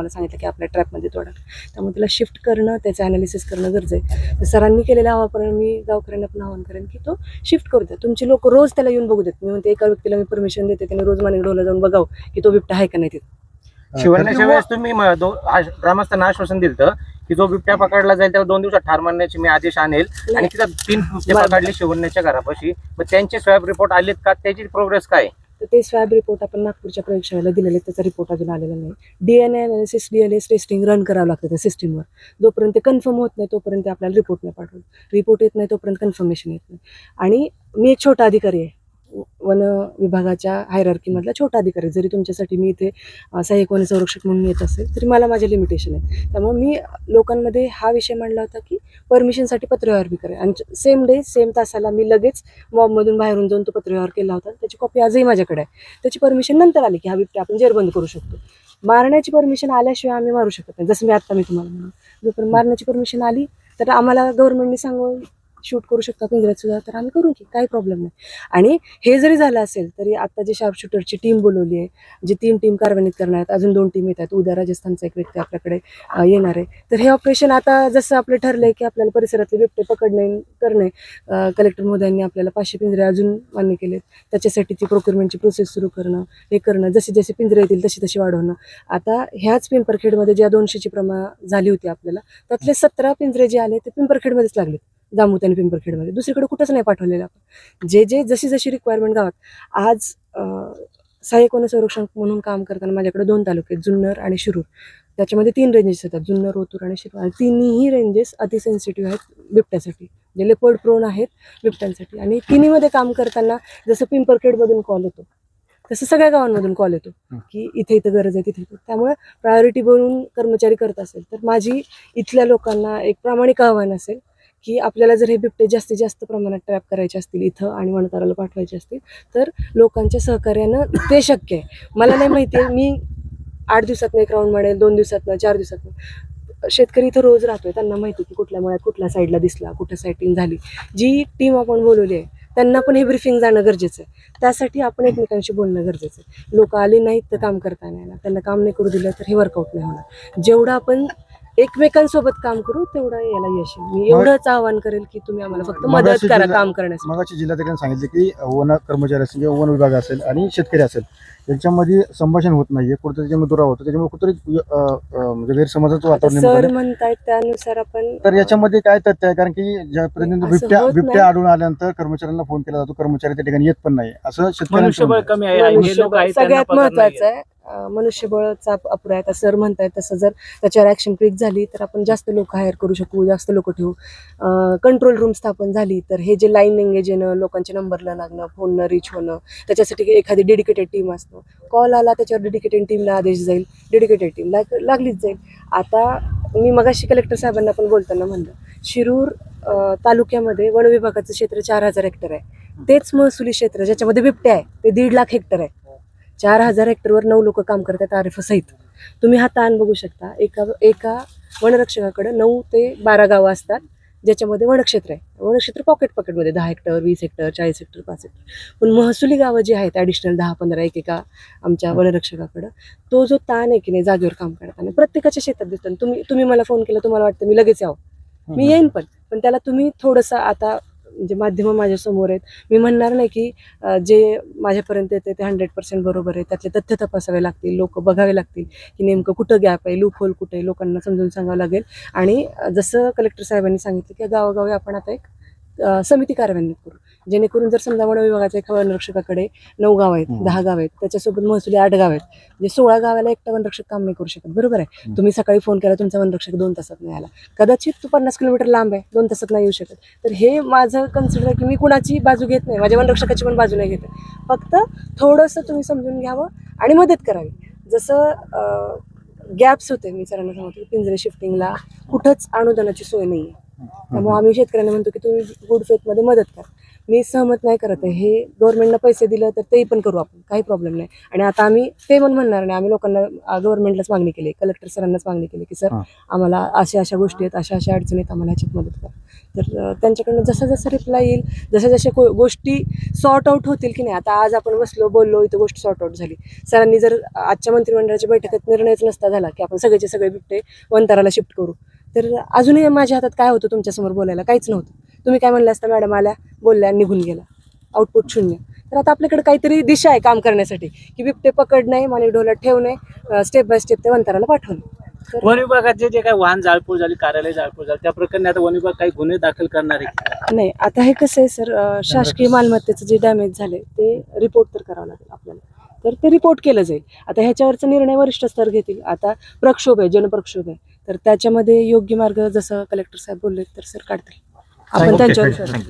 आम्हाला सांगितलं की आपल्या ट्रॅपमध्ये तोडा. त्यामुळे त्याला शिफ्ट करणं त्याचं अनालिसिस करणं गरजेचं आहे. तर सरांनी केलेल्या आवाहन मी गावकऱ्यांना पण आवाहन करेन की तो शिफ्ट करू द्या. तुमची लोक रोज त्याला येऊन बघू देत. मी म्हणते एका व्यक्तीला मी परमिशन देते त्याने रोज माणिकडोला जाऊन बघावं की तो बिबटा आहे का नाही तिथे. शिवण्याच्या वेळेस तुम्ही ग्रामस्थांना आश्वासन दिलं की जो बिबट्या पकडला जाईल तेव्हा दोन दिवसात ठार मारण्याचे मी आदेश आणेल. आणि तिथं तीन बिबटे. पकडले शिवण्याच्या घरापाशी. मग त्यांचे स्वॅब रिपोर्ट आलेत का? त्याची प्रोग्रेस काय? तर ते स्वॅब रिपोर्ट आपण नागपूरच्या प्रयोगशाळेला दिलेले आहेत, त्याचा रिपोर्ट अजून आलेला नाही. डी एन ए अनालिसिस एस टेस्टिंग रन करावं लागतं त्या सिस्टीमवर जोपर्यंत कन्फर्म होत नाही तोपर्यंत आपल्याला रिपोर्ट नाही पाठवत. रिपोर्ट येत नाही तोपर्यंत कन्फर्मेशन येत नाही. आणि मी एक छोटा अधिकारी आहे. वन विभागाच्या हायरार्कीमधला छोटा अधिकारी आहे. जरी तुमच्यासाठी मी इथे सहाय्यक वन संरक्षक म्हणून येत असेल तरी मला माझे लिमिटेशन आहे त्यामुळे मी लोकांमध्ये हा विषय मांडला होता की परमिशनसाठी पत्रव्यवहार मी करेन आणि सेम डे सेम तासाला मी लगेच मॉबमधून बाहेरून जाऊन तो पत्रव्यवहार केला होता. त्याची कॉपी आजही माझ्याकडे आहे. त्याची परमिशन नंतर आली की हा बिबट्या आपण जेरबंद करू शकतो. मारण्याची परमिशन आल्याशिवाय आम्ही मारू शकत नाही. जसं मी आत्ता मी तुम्हाला म्हणून जोपर्यंत मारण्याची परमिशन आली तर आम्हाला गव्हर्नमेंटने सांगून शूट करू शकता पिंजऱ्यात सुद्धा तर आम्ही करू की काही प्रॉब्लेम नाही. आणि हे जरी झालं असेल तरी आता जी शार्प शूटरची टीम बोलवली आहे जी तीन टीम कार्यान्वित करणार आहेत अजून दोन टीम येत आहेत उद्या राजस्थानचा एक व्यक्ती आपल्याकडे येणार आहे. तर हे ऑपरेशन आता जसं आपलं ठरलं आहे की आपल्याला परिसरातले बिबटे पकडणे करणे कलेक्टर महोदयांनी आपल्याला पाचशे पिंजरे अजून मान्य केलेत. त्याच्यासाठी ती प्रोक्युरमेंटची प्रोसेस सुरू करणं हे करणं जसे जसे पिंजरे येतील तशी तशी वाढवणं. आता ह्याच पिंपरखेडमध्ये ज्या दोनशेची प्रमा झाली होती आपल्याला त्यातले सतरा पिंजरे जे आले ते पिंपरखेडमध्येच लागले जांबूत आणि पिंपरखेडमध्ये दुसरीकडे कुठंच नाही पाठवलेलं आपण. जे जे जशी जशी रिक्वायरमेंट गावात आज सहाय्यक वन संरक्षण म्हणून काम करताना माझ्याकडे दोन तालुके जुन्नर आणि शिरूर. त्याच्यामध्ये तीन रेंजेस येतात जुन्नर ओतूर आणि शिरूर. आणि तिन्ही रेंजेस अतिसेन्सिटिव्ह आहेत बिबट्यासाठी. जे लेपर्ड प्रोन आहेत बिबट्यांसाठी. आणि तिन्हीमध्ये काम करताना जसं पिंपरखेडमधून कॉल येतो तसं सगळ्या गावांमधून कॉल येतो की इथे इथं गरज आहे तिथे. त्यामुळे प्रायोरिटी बनवून कर्मचारी करत असेल तर माझी इथल्या लोकांना एक प्रामाणिक आव्हान असेल की आपल्याला जर हे बिबटे जास्तीत जास्त प्रमाणात ट्रॅप करायचे असतील इथं आणि वणताराला पाठवायचे असतील तर लोकांच्या सहकार्यानं ते शक्य आहे. मला नाही माहिती आहे मी आठ दिवसातनं एक राऊंड मारेल दोन दिवसातनं चार दिवसातनं. शेतकरी इथं रोज राहतोय त्यांना माहिती आहे की कुठल्या मुळ्यात कुठल्या साईडला दिसला कुठं सायटिंग झाली. जी टीम आपण बोलवली आहे त्यांना पण हे ब्रिफिंग जाणं गरजेचं आहे. त्यासाठी आपण एकमेकांशी बोलणं गरजेचं आहे. लोक आले नाहीत तर काम करता नाही येणार. त्यांना काम नाही करू दिलं तर हे वर्कआउट नाही होणार. जेवढं आपण एकमेकांसोबत काम करू तेवढं याला यश. मी एवढंच आवाहन करेल की तुम्ही आम्हाला फक्त मदत मगाशी करा जिल्हा- काम करण्यासाठी मगाशी जिल्हाधिकाऱ्यांनी सांगितले की वन कर्मचारी असेल किंवा वन विभाग असेल आणि शेतकरी असेल यांच्यामध्ये संभाषण होत नाहीये कुठं त्याच्यामध्ये दुरावा होतो त्याच्यामुळे कुठतरी अं, अं, म्हणजे गैरसमजाचं वातावरण निर्माण सर झालंय. म्हणतायत त्यानुसार आपण तर याच्यामध्ये काय तथ्य आहे कारण की ज्यापर्यंत असं बिबट्या होत बिबट्या नाही. आढळून आल्यानंतर कर्मचाऱ्यांना फोन केला जातो कर्मचारी त्या ठिकाणी येत पण नाही असं शेतकऱ्यांचं मनुष्यबळ म्हणणं आहे. कमी आहे हे लोक मनुष्यबळ आहेत त्यांना सगळ्यात पगार नाहीये. महत्वाचं आहे मनुष्यबळचा अपुरा आहे. आता सर म्हणतायत तसं जर त्याच्यावर ऍक्शन क्विक झाली तर आपण जास्त लोक हायर करू शकू जास्त लोक ठेवू. कंट्रोल रूम स्थापन झाली तर हे जे लाईन एंगेज येणं लोकांचे नंबरला लागणं फोननं रीच होणं त्याच्यासाठी एखादी डेडिकेटेड टीम असणं. कॉल आला त्याच्यावर डेडिकेटेड टीमला आदेश जाईल. डेडिकेटेड टीम लागलीच जाईल. आता मी मगाशी कलेक्टर साहेबांना पण बोलताना म्हणलं शिरूर तालुक्यामध्ये वन विभागाचं क्षेत्र चार हजार हेक्टर आहे. तेच महसुली क्षेत्र ज्याच्यामध्ये बिबट्या आहे ते दीड लाख हेक्टर आहे. चार हजार हेक्टरवर नऊ लोक काम करतात आरिफ सहित. तुम्ही हा ताण बघू शकता. एका एका वनरक्षकाकडे नऊ ते बारा गावं असतात ज्याच्यामध्ये वनक्षेत्र आहे. वनक्षेत्र पॉकेट पॉकेटमध्ये दहा हेक्टर वीस हेक्टर चाळीस हेक्टर पाच हेक्टर पण महसुली गावं जी आहेत ॲडिशनल दहा पंधरा एक एका आमच्या वनरक्षकाकडं तो जो ताण आहे की नाही जागेवर काम करताना प्रत्येकाच्या शेतात दिसतो. तुम्ही तुम्ही मला फोन केला तुम्हाला वाटतं मी लगेच यावं. मी येईन पण. पण त्याला तुम्ही थोडंसं आता म्हणजे माध्यमं माझ्यासमोर आहेत. मी म्हणणार नाही की जे माझ्यापर्यंत येते ते हंड्रेड पर्सेंट बरोबर आहे. त्यातले तथ्य तपासावे लागतील लोक बघावे लागतील की नेमकं कुठं गॅप आहे लूप होल कुठे लोकांना समजून सांगावं लागेल. आणि जसं कलेक्टर साहेबांनी सांगितलं की गावोगावी आपण आता एक समिती कार्यान्वित करू. जेणेकरून जर समजा वन विभागाच्या एका वनरक्षकाकडे नऊ गाव आहेत. दहा गाव आहेत त्याच्यासोबत महसुली आठ गाव आहेत म्हणजे सोळा गावाला एकटा वनरक्षक काम नाही करू शकत बरोबर आहे. तुम्ही सकाळी फोन केला तुमचा वनरक्षक दोन तासात नाही आला. कदाचित तू पन्नास किलोमीटर लांब आहे दोन तासात नाही येऊ शकत. तर हे माझं कन्सिडर आहे की मी कुणाची बाजू घेत नाही माझ्या वनरक्षकाची पण बाजू नाही घेत. फक्त थोडंसं तुम्ही समजून घ्यावं आणि मदत करावी. जसं गॅप्स होते मी सरांना सांगतो की पिंजरे शिफ्टिंगला कुठंच अनुदानाची सोय नाही आहे त्यामुळे आम्ही शेतकऱ्यांना म्हणतो की तुम्ही गुड फेथमध्ये मदत करा. मी सहमत नाही करत आहे. हे गव्हर्नमेंटनं पैसे दिलं तर तेही पण करू आपण. काही प्रॉब्लेम नाही. आणि आता आम्ही ते पण म्हणणार नाही. आम्ही लोकांना गव्हर्नमेंटलाच मागणी केली. कलेक्टर सरांनाच मागणी केली की सर. आम्हाला अशा अशा गोष्टी आहेत. अशा अशा अडचणी आहेत आम्हाला ह्याच्यात मदत करा. तर त्यांच्याकडनं जसं जसं रिप्लाय येईल जशा जशा को- गोष्टी सॉर्ट आउट होतील की नाही. आता आज आपण बसलो बोललो इथं गोष्ट सॉर्ट आउट झाली. सरांनी जर आजच्या मंत्रिमंडळाच्या बैठकीत निर्णयच नसता झाला की आपण सगळेचे सगळे बिबटे वंताराला शिफ्ट करू. तर अजूनही माझ्या हातात काय होतं तुमच्यासमोर बोलायला? काहीच नव्हतं. तुम्ही काय म्हणलं असता मॅडम आल्या बोलल्या आणि निघून गेला. आउटपुट शून्य. तर आता आपल्याकडे काहीतरी दिशा आहे काम करण्यासाठी की बिबटे पकडणे माणिक ढोला ठेवणे स्टेप बाय स्टेप ते वंताराला पाठवणे. वन विभागाचे जे काही वाहन जाळपोळ झाली कार्यालय जाळपोळ झाली त्या प्रकरणी आता वन विभाग काही गुन्हे दाखल करणार आहे नाही आता हे कसं आहे सर शासकीय मालमत्तेचं जे डॅमेज झाले ते रिपोर्ट तर करावं लागेल आपल्याला. तर ते रिपोर्ट केलं जाईल. आता ह्याच्यावरचा निर्णय वरिष्ठ स्तर घेतील. आता प्रक्षोभ आहे जनप्रक्षोभ आहे. तर त्याच्यामध्ये योग्य मार्ग जसं कलेक्टर साहेब बोलले तर सर काढतील. आपण Okay, त्यांच्यावर thank you.